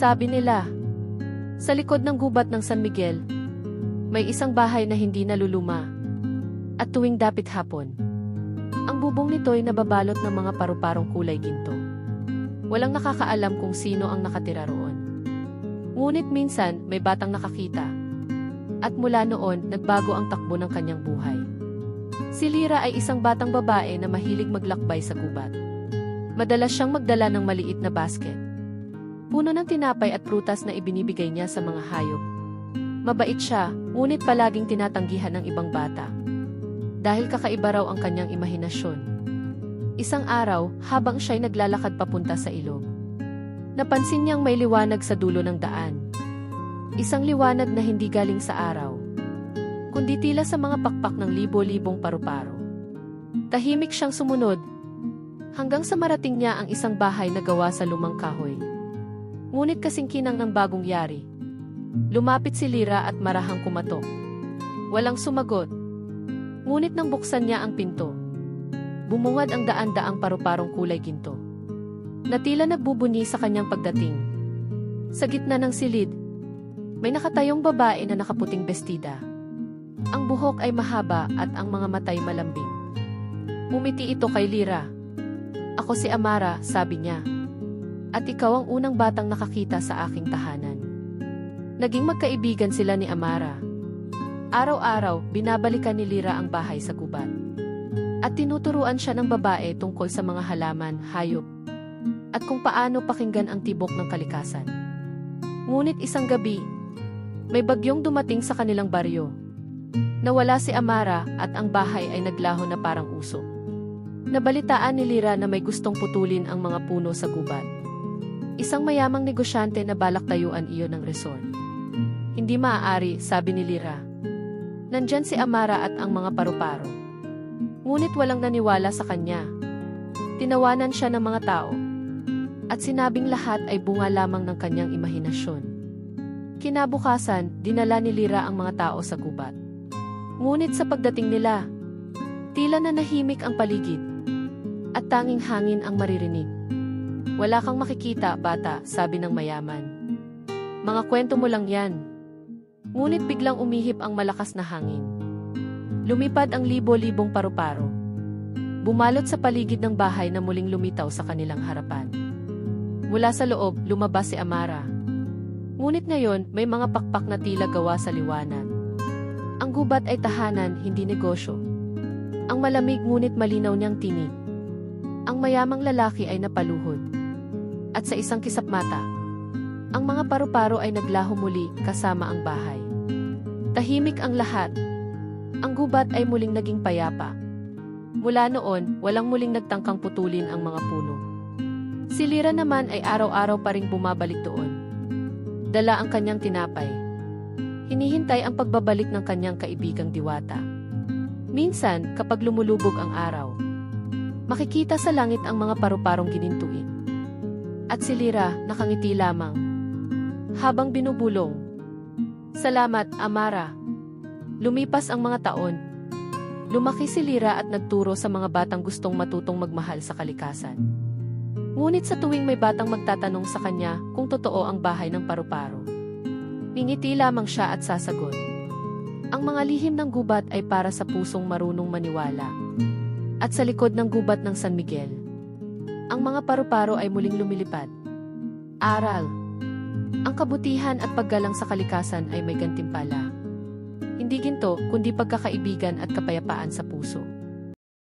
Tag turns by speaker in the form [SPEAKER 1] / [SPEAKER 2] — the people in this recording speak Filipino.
[SPEAKER 1] Sabi nila, sa likod ng gubat ng San Miguel, may isang bahay na hindi naluluma. At tuwing dapit hapon, ang bubong nito ay nababalot ng mga paru-parong kulay ginto. Walang nakakaalam kung sino ang nakatira roon. Ngunit minsan may batang nakakita. At mula noon, nagbago ang takbo ng kanyang buhay. Si Lira ay isang batang babae na mahilig maglakbay sa gubat. Madalas siyang magdala ng maliit na basket. Puno ng tinapay at prutas na ibinibigay niya sa mga hayop. Mabait siya, ngunit palaging tinatanggihan ng ibang bata. Dahil kakaiba raw ang kanyang imahinasyon. Isang araw, habang siya'y naglalakad papunta sa ilog, napansin niyang may liwanag sa dulo ng daan. Isang liwanag na hindi galing sa araw, kundi tila sa mga pakpak ng libo-libong paru-paro. Tahimik siyang sumunod, hanggang sa marating niya ang isang bahay na gawa sa lumang kahoy. Ngunit kasing kinang ng bagong yari. Lumapit si Lira at marahang kumatok. Walang sumagot. Ngunit nang buksan niya ang pinto, bumungad ang daan-daang paru-parong kulay ginto. Natila nagbubunyi sa kanyang pagdating. Sa gitna ng silid, may nakatayong babae na nakaputing bestida. Ang buhok ay mahaba at ang mga matay malambing. Mumiti ito kay Lira. Ako si Amara, sabi niya. At ikaw ang unang batang nakakita sa aking tahanan. Naging magkaibigan sila ni Amara. Araw-araw, binabalikan ni Lira ang bahay sa gubat. At tinuturuan siya ng babae tungkol sa mga halaman, hayop, at kung paano pakinggan ang tibok ng kalikasan. Ngunit isang gabi, may bagyong dumating sa kanilang baryo. Nawala si Amara at ang bahay ay naglaho na parang uso. Nabalitaan ni Lira na may gustong putulin ang mga puno sa gubat. Isang mayamang negosyante na balak tayuan iyon ng resort. Hindi maaari, sabi ni Lira. Nandyan si Amara at ang mga paru-paro. Ngunit walang naniwala sa kanya. Tinawanan siya ng mga tao. At sinabing lahat ay bunga lamang ng kanyang imahinasyon. Kinabukasan, dinala ni Lira ang mga tao sa gubat. Ngunit sa pagdating nila, tila na nahimik ang paligid. At tanging hangin ang maririnig. Wala kang makikita, bata, sabi ng mayaman. Mga kwento mo lang yan. Ngunit biglang umihip ang malakas na hangin. Lumipad ang libo-libong paru-paro. Bumalot sa paligid ng bahay na muling lumitaw sa kanilang harapan. Mula sa loob, lumabas si Amara. Ngunit ngayon, may mga pakpak na tila gawa sa liwanag. Ang gubat ay tahanan, hindi negosyo. Ang malamig ngunit malinaw niyang tinig. Ang mayamang lalaki ay napaluhod. At sa isang kisap mata, ang mga paru-paro ay naglaho muli kasama ang bahay. Tahimik ang lahat. Ang gubat ay muling naging payapa. Mula noon, walang muling nagtangkang putulin ang mga puno. Si Lira naman ay araw-araw pa ring bumabalik doon. Dala ang kanyang tinapay. Hinihintay ang pagbabalik ng kanyang kaibigang diwata. Minsan, kapag lumulubog ang araw, makikita sa langit ang mga paru-parong ginintuin. At si Lira nakangiti lamang. Habang binubulong. Salamat, Amara. Lumipas ang mga taon. Lumaki si Lira at nagturo sa mga batang gustong matutong magmahal sa kalikasan. Ngunit sa tuwing may batang magtatanong sa kanya kung totoo ang bahay ng paru-paro. Mingiti lamang siya at sasagot. Ang mga lihim ng gubat ay para sa pusong marunong maniwala. At sa likod ng gubat ng San Miguel, ang mga paru-paro ay muling lumilipad. Aral. Ang kabutihan at paggalang sa kalikasan ay may gantimpala. Hindi ginto, kundi pagkakaibigan at kapayapaan sa puso.